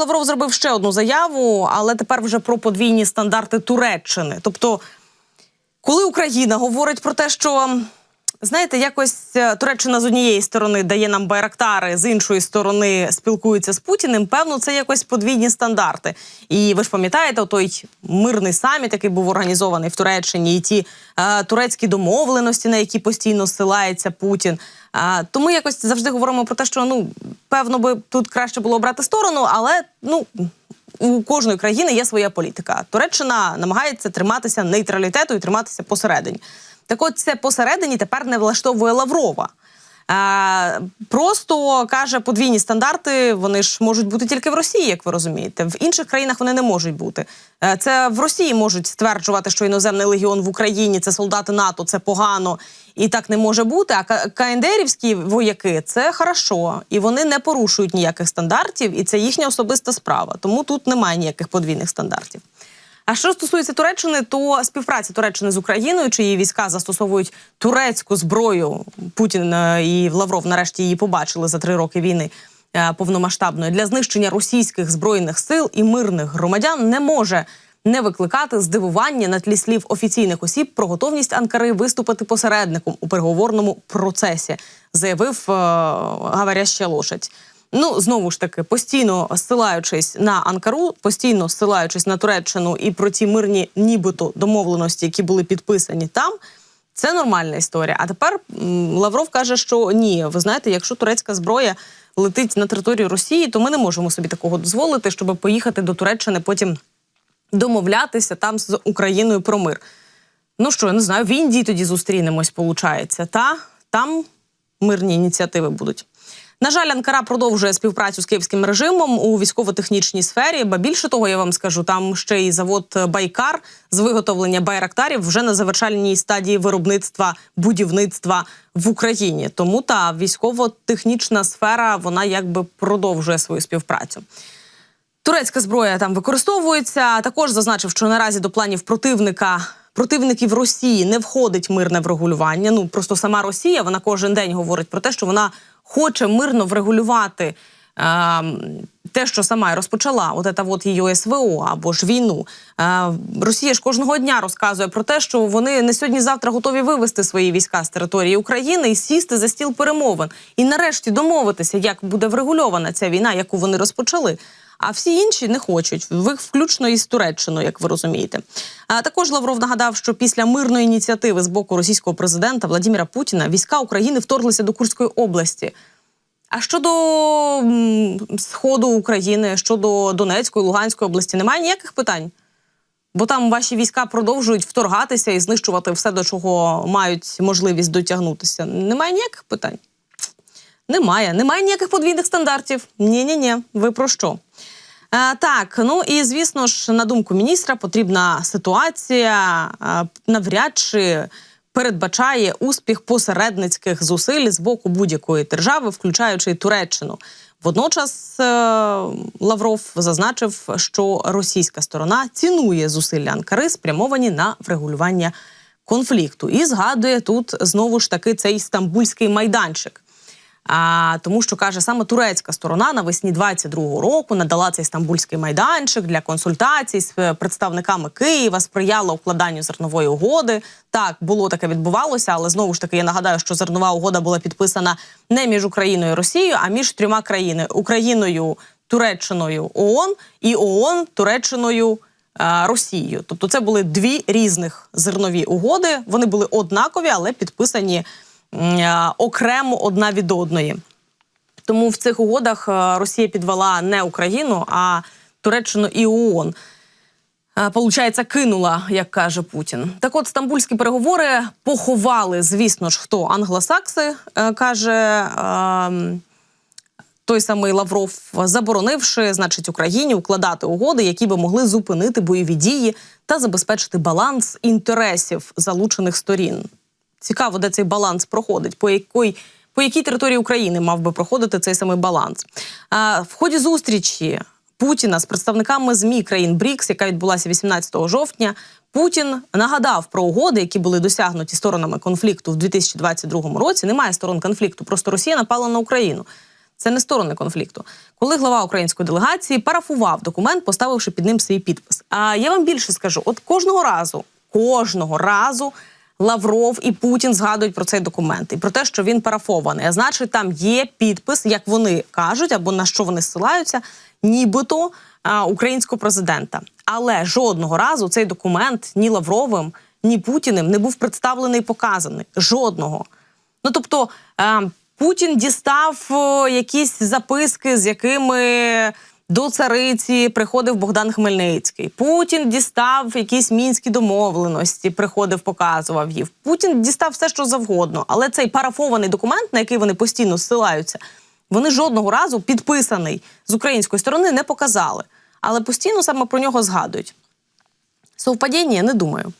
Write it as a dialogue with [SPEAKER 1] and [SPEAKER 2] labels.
[SPEAKER 1] Лавров зробив ще одну заяву, але тепер вже про подвійні стандарти Туреччини. Тобто, коли Україна говорить про те, що знаєте, якось е, Туреччина з однієї сторони дає нам байрактари, з іншої сторони спілкується з Путіним. Певно, це якось подвійні стандарти. І ви ж пам'ятаєте, той мирний саміт, який був організований в Туреччині, і ті е, турецькі домовленості, на які постійно ссилається Путін. А, тому якось завжди говоримо про те, що ну певно би тут краще було обрати сторону, але ну. У кожної країни є своя політика. Туреччина намагається триматися нейтралітету і триматися посередині. Так от це посередині тепер не влаштовує Лаврова. Е, просто каже, подвійні стандарти вони ж можуть бути тільки в Росії, як ви розумієте. В інших країнах вони не можуть бути. Е, це в Росії можуть стверджувати, що іноземний легіон в Україні це солдати НАТО, це погано і так не може бути. А КНДРівські вояки це хорошо, і вони не порушують ніяких стандартів, і це їхня особиста справа. Тому тут немає ніяких подвійних стандартів. А що стосується Туреччини, то співпраця Туреччини з Україною, чи її війська застосовують турецьку зброю. Путін е, і Лавров нарешті її побачили за три роки війни е, повномасштабної для знищення російських збройних сил і мирних громадян не може не викликати здивування на тлі слів офіційних осіб про готовність Анкари виступити посередником у переговорному процесі, заявив е, говоряща лошадь. Ну знову ж таки, постійно ссилаючись на Анкару, постійно ссилаючись на Туреччину і про ті мирні, нібито домовленості, які були підписані там. Це нормальна історія. А тепер Лавров каже, що ні, ви знаєте, якщо турецька зброя летить на територію Росії, то ми не можемо собі такого дозволити, щоб поїхати до Туреччини, потім домовлятися там з Україною про мир. Ну що, я не знаю, в Індії тоді зустрінемось, получається. Та там мирні ініціативи будуть. На жаль, Анкара продовжує співпрацю з київським режимом у військово-технічній сфері. Ба більше того, я вам скажу, там ще й завод Байкар з виготовлення байрактарів вже на завершальній стадії виробництва будівництва в Україні. Тому та військово-технічна сфера вона якби продовжує свою співпрацю. Турецька зброя там використовується. Також зазначив, що наразі до планів противника противників Росії не входить мирне врегулювання. Ну просто сама Росія вона кожен день говорить про те, що вона хоче мирно врегулювати. Те, що сама й розпочала, от це от її СВО або ж війну. Росія ж кожного дня розказує про те, що вони не сьогодні-завтра готові вивести свої війська з території України і сісти за стіл перемовин, і нарешті домовитися, як буде врегульована ця війна, яку вони розпочали. А всі інші не хочуть, включно із Туреччиною, як ви розумієте. А також Лавров нагадав, що після мирної ініціативи з боку російського президента Владимира Путіна війська України вторглися до Курської області. А щодо сходу України, щодо Донецької, Луганської області, немає ніяких питань. Бо там ваші війська продовжують вторгатися і знищувати все, до чого мають можливість дотягнутися. Немає ніяких питань. Немає. Немає ніяких подвійних стандартів. Ні, ні, ні. Ви про що? Е, так, ну і звісно ж, на думку міністра, потрібна ситуація е, навряд чи передбачає успіх посередницьких зусиль з боку будь-якої держави, включаючи Туреччину. Водночас е, Лавров зазначив, що російська сторона цінує зусилля Анкари, спрямовані на врегулювання конфлікту, і згадує тут знову ж таки цей стамбульський майданчик. А, тому що каже, саме турецька сторона навесні 22-го року надала цей стамбульський майданчик для консультацій з е, представниками Києва, сприяла укладанню зернової угоди. Так було таке відбувалося, але знову ж таки я нагадаю, що зернова угода була підписана не між Україною і Росією, а між трьома країнами Україною, Туреччиною ООН і ООН Туреччиною. е, Росією, тобто це були дві різних зернові угоди. Вони були однакові, але підписані окремо одна від одної. Тому в цих угодах е, Росія підвела не Україну, а Туреччину і ООН. Е, Получається, кинула, як каже Путін. Так от стамбульські переговори поховали, звісно ж, хто англосакси, е, каже ем, той самий Лавров, заборонивши, значить, Україні укладати угоди, які би могли зупинити бойові дії та забезпечити баланс інтересів залучених сторін. Цікаво, де цей баланс проходить, по якій, по якій території України мав би проходити цей самий баланс. А, в ході зустрічі Путіна з представниками ЗМІ країн БРІКС, яка відбулася 18 жовтня, Путін нагадав про угоди, які були досягнуті сторонами конфлікту в 2022 році. Немає сторон конфлікту, просто Росія напала на Україну. Це не сторони конфлікту. Коли глава української делегації парафував документ, поставивши під ним свій підпис. А я вам більше скажу: от кожного разу, кожного разу. Лавров і Путін згадують про цей документ і про те, що він парафований. А значить, там є підпис, як вони кажуть, або на що вони ссилаються, нібито а, українського президента. Але жодного разу цей документ ні Лавровим, ні Путіним не був представлений і показаний. Жодного. Ну тобто е, Путін дістав якісь записки, з якими до цариці приходив Богдан Хмельницький. Путін дістав якісь мінські домовленості, приходив, показував їх. Путін дістав все, що завгодно. Але цей парафований документ, на який вони постійно ссилаються, вони жодного разу підписаний з української сторони не показали. Але постійно саме про нього згадують. Совпадіння, не думаю.